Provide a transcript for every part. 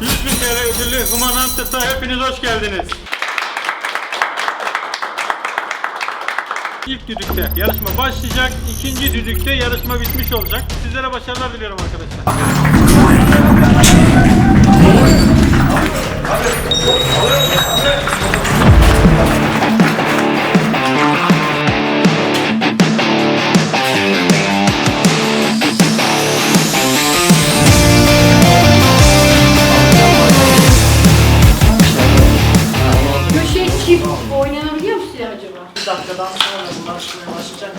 100 bin TL ödüllü Human Hunter'da hepiniz hoş geldiniz. İlk düdükte yarışma başlayacak. İkinci düdükte yarışma bitmiş olacak. Sizlere başarılar diliyorum arkadaşlar. Bir dakikadan sonra bunlar çıkmaya başlayacak.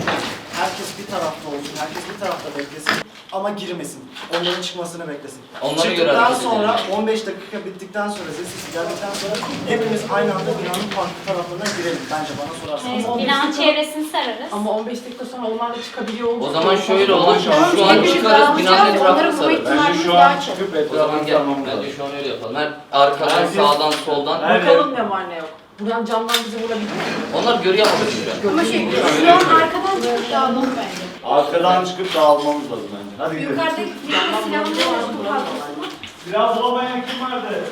Herkes bir tarafta olsun, herkes bir tarafta beklesin. Ama girmesin. Onların çıkmasını beklesin. Onlara göre Çıktıktan hareket sonra edelim. 15 dakika bittikten sonra sesi geldikten sonra hepimiz aynı anda binanın farklı taraflarına girelim. Bence bana sorarsanız. Evet, Binanın çevresini sararız. Ama 15 dakika sonra onlar da çıkabiliyor olacak. O zaman şöyle olur. Şu an, şu an çıkarız binanın etrafını sararız. ihtimalimiz daha çok. O zaman gel. Bence şu an öyle yapalım. Her arkadan, sağdan, soldan. Bakalım ne var ne yok. Buradan camdan bizi vurabilir mi? Onlar görüyor ama şimdi. Ama şey, şu an arkadan çıkıp dağılalım bence. Arkadan çıkıp dağılmamız lazım bence. Hadi gidelim. Yukarıdaki bir silahın olmasın kalkmasın. Biraz bulamayan kim vardı?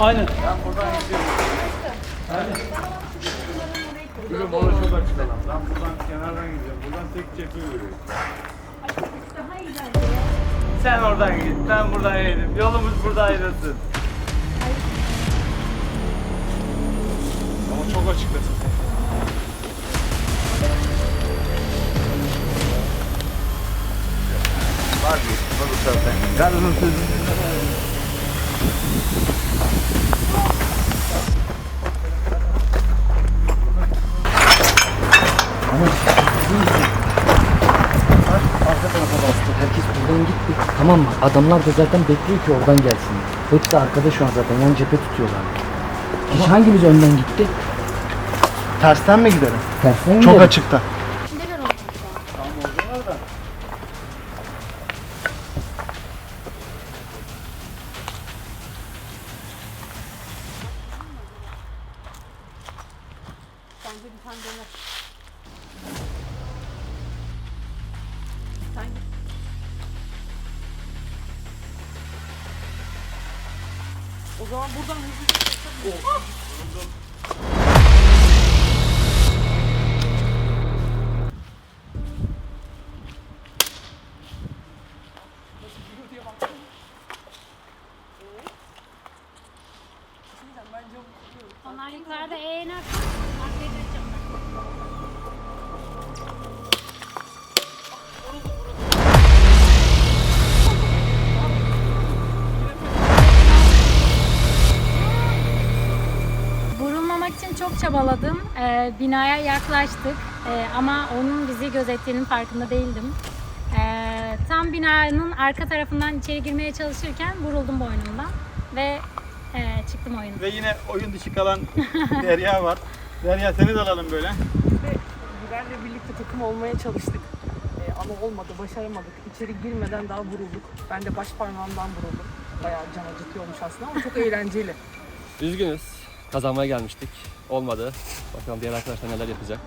Aynen. Bugün bana çok açık alan. Ben buradan kenardan gideceğim. Buradan tek cephe görüyorum. Sen oradan git, ben buradan gidelim. Yolumuz burada ayrılsın. Çok açıklasın. Var bir, var sözünü Arka tarafa bastı. Herkes buradan gitti. Tamam mı? Adamlar da zaten bekliyor ki oradan gelsin. Hepsi arkada şu an zaten. Yan cephe tutuyorlar. Hiç hangimiz önden gitti? Tersten mi gidelim? Tersten Çok gidelim. açıkta. O zaman buradan hızlı Onlar yukarıda arkaya kaçacağım ben. Vurulmamak için çok çabaladım. Ee, binaya yaklaştık Ee, ama onun bizi gözettiğinin farkında değildim. Ee, tam binanın arka tarafından içeri girmeye çalışırken vuruldum boynumdan ve çıktım oyundan. Ve yine oyun dışı kalan Derya var. Derya seni de alalım böyle. ve Güven'le birlikte takım olmaya çalıştık. Ee, ama olmadı, başaramadık. İçeri girmeden daha vurulduk. Ben de baş parmağımdan vuruldum. Bayağı can acıtıyormuş aslında ama çok eğlenceli. Üzgünüz. Kazanmaya gelmiştik. Olmadı. Bakalım diğer arkadaşlar neler yapacak.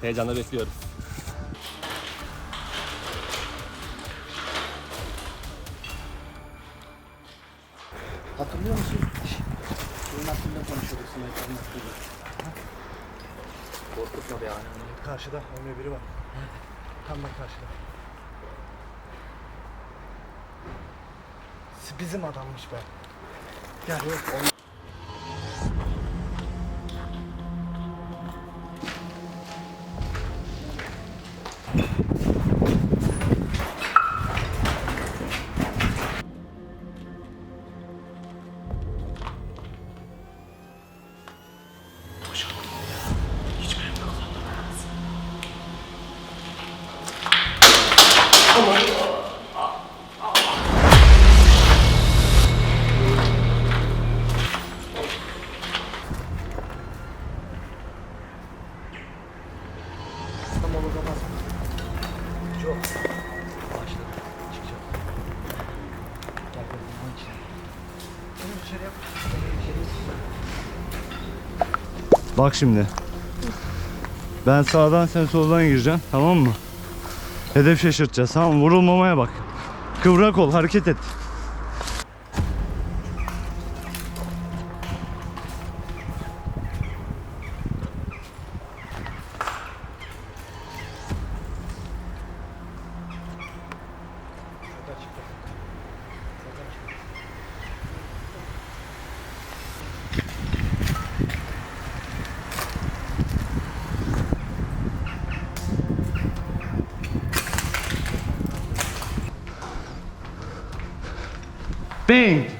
Heyecanla bekliyoruz. Hatırlıyor musun? Oyun hakkında konuşuyorduk sınavın hakkında. Korkutma be anam. Karşıda önde biri var. Tam bak karşıda. Bizim adammış be. Gel. Tam Bak şimdi. Ben sağdan sen soldan gireceksin tamam mı? Hedef şaşırtacağız tamam? Vurulmamaya bak. Kıvrak ol hareket et. Entende?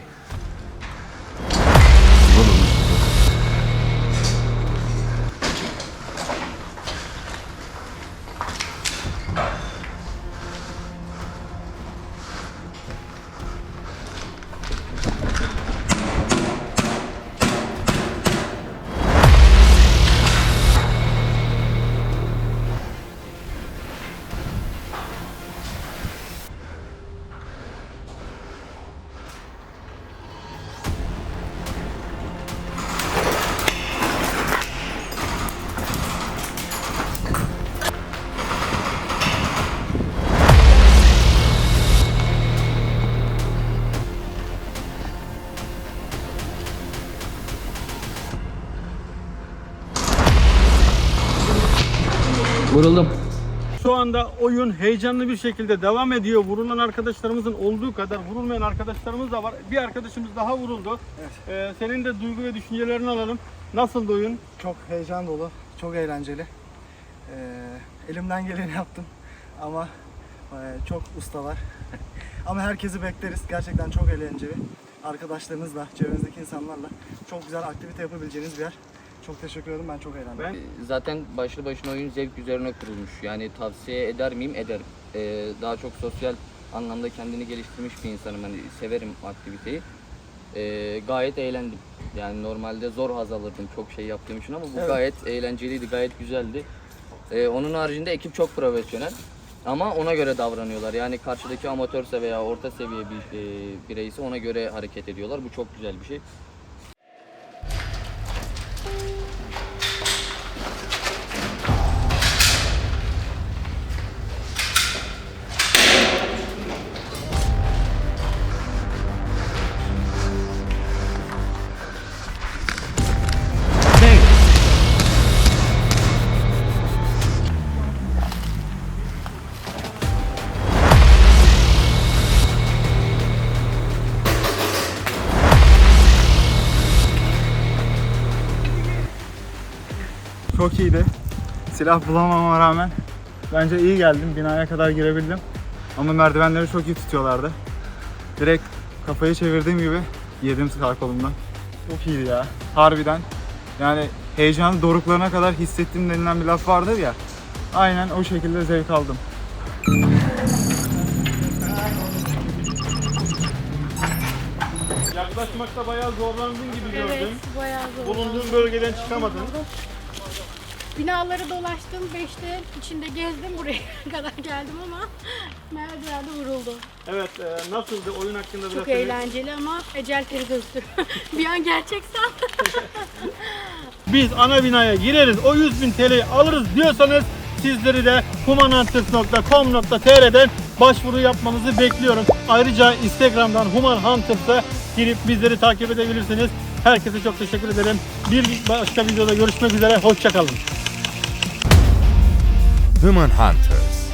Vuruldum. Şu anda oyun heyecanlı bir şekilde devam ediyor. Vurulan arkadaşlarımızın olduğu kadar vurulmayan arkadaşlarımız da var. Bir arkadaşımız daha vuruldu. Ee, senin de duygu ve düşüncelerini alalım. Nasıldı oyun? Çok heyecan dolu, çok eğlenceli. Ee, elimden geleni yaptım ama e, çok ustalar. ama herkesi bekleriz. Gerçekten çok eğlenceli. Arkadaşlarınızla, çevrenizdeki insanlarla çok güzel aktivite yapabileceğiniz bir yer. Çok teşekkür ederim. Ben çok eğlendim. Ben Zaten başlı başına oyun zevk üzerine kurulmuş. Yani tavsiye eder miyim? Ederim. Ee, daha çok sosyal anlamda kendini geliştirmiş bir insanım. Hani severim aktiviteyi. Ee, gayet eğlendim. Yani normalde zor haz alırdım çok şey yaptığım için ama bu Evet. gayet eğlenceliydi, gayet güzeldi. Ee, onun haricinde ekip çok profesyonel. Ama ona göre davranıyorlar. Yani karşıdaki amatörse veya orta seviye bir e, bireyse ona göre hareket ediyorlar. Bu çok güzel bir şey. Çok iyiydi. Silah bulamama rağmen bence iyi geldim. Binaya kadar girebildim. Ama merdivenleri çok iyi tutuyorlardı. Direkt kafayı çevirdiğim gibi yedim sağ kolumdan. Çok iyiydi ya. Harbiden. Yani heyecanı doruklarına kadar hissettim denilen bir laf vardır ya. Aynen o şekilde zevk aldım. yaklaşmakta bayağı zorlandın gibi Evet, gördüm. bayağı zor. Bulunduğun bölgeden çıkamadın. Binaları dolaştım, beşte içinde gezdim buraya kadar geldim ama merdivende vuruldu. Evet, e, nasıldı oyun hakkında biraz Çok eğlenceli ama ecel teri bir an gerçek sandım. Biz ana binaya gireriz, o 100 bin TL'yi alırız diyorsanız sizleri de humanhunters.com.tr'den başvuru yapmanızı bekliyorum. Ayrıca Instagram'dan Human Hunters'a girip bizleri takip edebilirsiniz. Herkese çok teşekkür ederim. Bir başka videoda görüşmek üzere. Hoşçakalın. Human Hunters